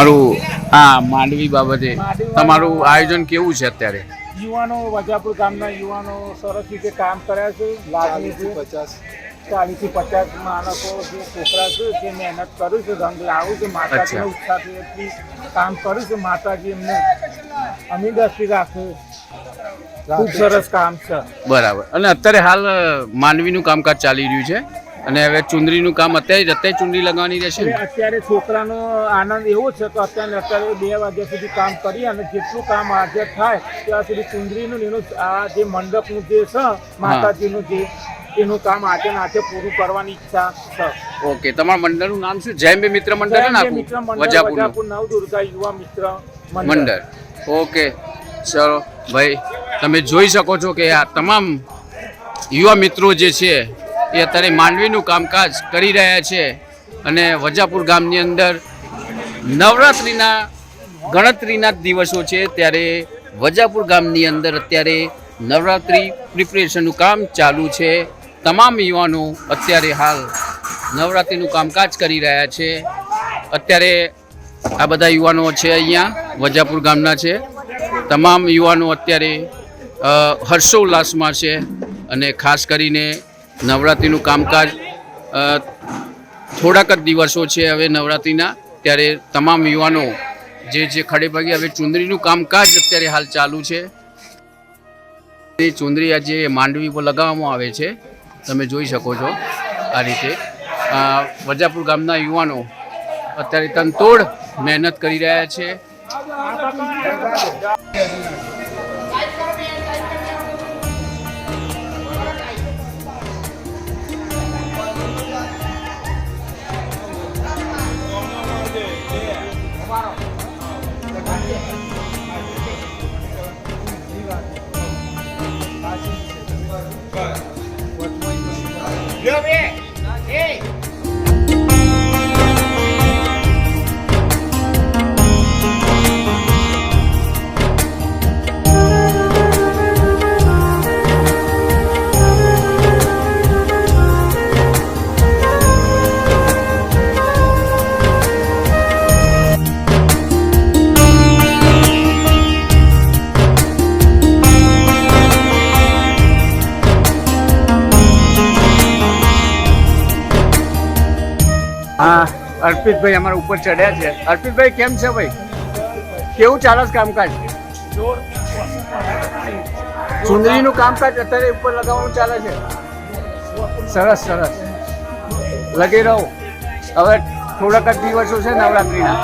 તમારું આ માંડવી બાબતે તમારું આયોજન કેવું છે અત્યારે? યુવાનો વજાપુર ગામના યુવાનો સરસ રીતે કામ કર્યા છે લાગણીથી પચાસ. ચાલીસથી પચાસ માણસો જે છોકરા છે જે મહેનત કરું છે રંગ લાવું છે માતાજીને. ઉત્સાહથી એટલી કામ કરું છે માતાજી એમને અમી દ્રષ્ટિ રાખે. ખૂબ સરસ કામ છે. બરાબર. અને અત્યારે હાલ માનવીનું માંડવીનું કામકાજ ચાલી રહ્યું છે? અને હવે ચુંદરીનું કામ અત્યારે અત્યારે ચુંદરી લગાવવાની રહેશે અત્યારે છોકરાનો આનંદ એવો છે કે અત્યારે અત્યારે બે વાગ્યા સુધી કામ કરી અને જેટલું કામ આજે થાય ત્યાં સુધી ચુંદરીનું એનું આ જે મંડપનું જે છે માતાજીનું જે એનું કામ આજે ને આજે પૂરું કરવાની ઈચ્છા છે. ઓકે તમારા મંડળનું નામ શું? જય બે મિત્ર મંડળ ને જય મિત્ર આખું મંડળ વજાપુરનું. વજાપુર યુવા મિત્ર મંડળ. ઓકે ચલો ભાઈ તમે જોઈ શકો છો કે આ તમામ યુવા મિત્રો જે છે એ અત્યારે માંડવીનું કામકાજ કરી રહ્યા છે અને વજાપુર ગામની અંદર નવરાત્રિના ગણતરીના દિવસો છે ત્યારે વજાપુર ગામની અંદર અત્યારે નવરાત્રિ પ્રિપરેશનનું કામ ચાલુ છે. તમામ યુવાનો અત્યારે હાલ નવરાત્રિનું કામકાજ કરી રહ્યા છે. અત્યારે આ બધા યુવાનો છે અહીંયા, વજાપુર ગામના છે. તમામ યુવાનો અત્યારે હર્ષોલ્લાસમાં છે અને ખાસ કરીને નવરાત્રિનું કામકાજ થોડાક જ દિવસો છે હવે નવરાત્રિના, ત્યારે તમામ યુવાનો જે જે ખડે પગે હવે ચુંદડીનું કામકાજ અત્યારે હાલ ચાલુ છે. એ ચુંદડી આજે માંડવી પર લગાવવામાં આવે છે. તમે જોઈ શકો છો આ રીતે. વજાપુર ગામના યુવાનો અત્યારે તનતોડ મહેનત કરી રહ્યા છે. over here. અર્પિતભાઈ અમારા ઉપર ચડ્યા છે. અર્પિતભાઈ, કેમ છે ભાઈ? કેવું ચાલે છે કામકાજ? ચુંદડીનું કામકાજ અત્યારે ઉપર લગાવવાનું ચાલે છે? સરસ સરસ. લગી રહો. હવે થોડાક જ દિવસો છે નવરાત્રિના.